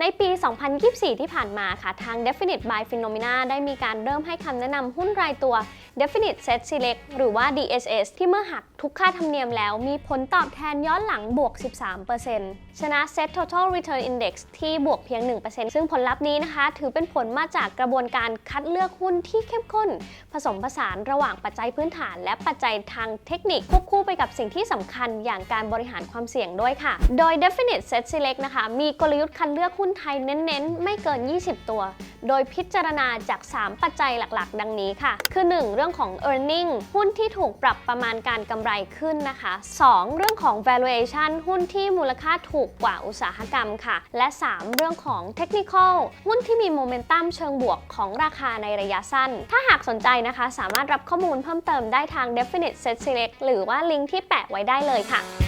ในปี 2024 ที่ผ่านมาค่ะ ทาง Definite by Phenomena ได้มีการเริ่มให้คำแนะนำหุ้นรายตัว Definite Set Select หรือว่า DSS ที่เมื่อหักทุกค่าธรรมเนียมแล้วมีผลตอบแทนย้อนหลังบวก 13%ชนะ Set Total Return Index ที่บวกเพียง 1%ซึ่งผลลัพธ์นี้นะคะ ถือเป็นผลมาจากกระบวนการคัดเลือกหุ้นที่เข้มข้น ผสมผสานระหว่างปัจจัยพื้นฐาน และปัจจัยทางเทคนิคควบคู่ไปกับสิ่งที่สำคัญอย่างการบริหารความเสี่ยงด้วยค่ะ โดย Definite Set Select นะคะ มีกลยุทธ์คัดเลือกหุ้นไทยเน้นๆ ไม่เกิน 20 ตัว โดยพิจารณาจาก 3 ปัจจัยหลักๆ ดังนี้ค่ะ คือ 1 เรื่องื่องของ e a r n i n g หุ้นที่ถูกปรับประมาณการกำไรขึ้นนะคะ 2 เรื่องของ valuation หุ้นที่มูลค่าถูกกว่าอุตสาหกรรมค่ะ และ 3 เรื่องของ technical หุ้นที่มีโมเมนตัมเชิงบวกของราคาในระยะสั้น ถ้าหากสนใจนะคะ สามารถรับข้อมูลเพิ่มเติมได้ทาง Definite Set Select หรือว่าลิงก์ที่แปะไว้ได้เลยค่ะ